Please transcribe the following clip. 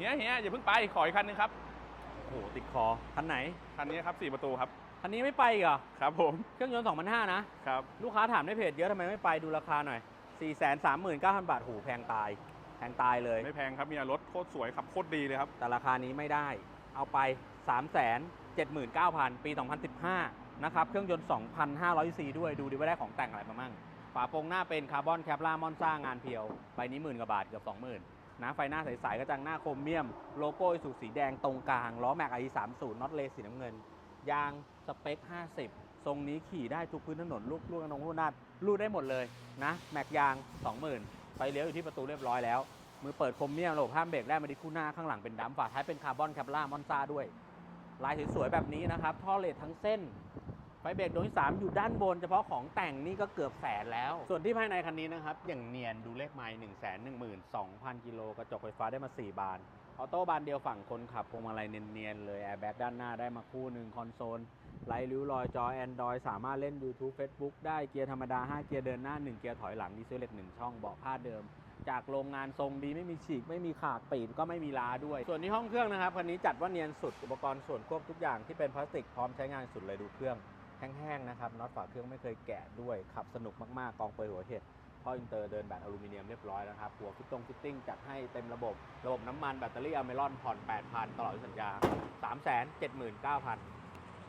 เฮียเฮียอย่าเพิ่งไปขออีกคันนึงครับโอ้โหติดคอคันไหนคันนี้ครับสี่ประตูครับคันนี้ไม่ไปอีกเหรอครับผมเครื่องยนต์2,500นะครับลูกค้าถามในเพจเยอะทำไมไม่ไปดูราคาหน่อย 4 3 9 0 0 0 บาทหูแพงตาย แพงตายเลย ไม่แพงครับมีรถโคตรสวยขับโคตรดีเลยครับ แต่ราคานี้ไม่ได้ เอาไป 3 7 9 0 0 0 ปี 2015 นะครับ เครื่องยนต์ 2,500ซีด้วยดูดิว่าได้ของแต่งอะไรมามั่งฝาโปรงหน้าเป็นคาร์บอนแคปลามอนซ่างานเพียวใบนี้หมื่นกว่าบาทเกือบ20,000 นะไฟหน้าใสๆกระจังหน้าโครเมียม โลโก้สูสีแดงตรงกลางล้อแม็กไอ30น็อตเลสสีน้ำเงิน ยางสเปค 50 ทรงนี้ขี่ได้ทุกพื้นถนนลูกลูกนงลูกนาดลูกได้หมดเลยนะแม็กยาง 20,000 ไฟเลี้ยวอยู่ที่ประตูเรียบร้อยแล้ว มือเปิดโครเมียมระบบห้ามเบรกได้มาดิคู่หน้าข้างหลังเป็นดัมฝาท้ายเป็นคาร์บอนแคปลามอนซาด้วยลายสวยๆแบบนี้นะครับท่อเลททั้งเส้น ไฟเบรกดวงที่ 3 อยู่ด้านบน เฉพาะของแต่งนี่ก็เกือบแสนแล้ว ส่วนที่ภายในคันนี้นะครับ อย่างเนียนดูเลขไมล์1 1 2 0 0 0กิโลกระจกไฟฟ้าได้มา 4 บาน ออโต้บานเดียวฝั่งคนขับพวงมาลัยเนียนๆเลย แอร์แบ็กด้านหน้าได้มาคู่หนึ่งคอนโซลไร้ริ้วรอยจอ Android สามารถเล่น YouTube Facebook ได้เกียร์ธรรมดา 5 เกียร์เดินหน้า 1 เกียร์ถอยหลังดีเซลเลต1ช่องเบาะผ้าเดิม จากโรงงานทรงดีไม่มีฉีก ไม่มีขาดปีนก็ไม่มีล้าด้วย ส่วนที่ห้องเครื่องนะครับคันนี้จัดว่าเนียนสุดอุปกรณ์ส่วนควบทุกอย่างที่เป็นพลาสติกพร้อมใช้งานสุดเลยดูเครื่อง แห้งๆนะครับน็อตฝาเครื่องไม่เคยแกะด้วยขับสนุกมากๆกองเปยหัวเห็ดท่ออินเตอร์เดินแบบอลูมิเนียมเรียบร้อยแล้วนะครับหัวฟิตตรงฟิตติ้งจัดให้เต็มระบบ ระบบน้ำมันแบตเตอรี่อเมรอนผ่อน 8,000 ตลอดสัญญา 379,000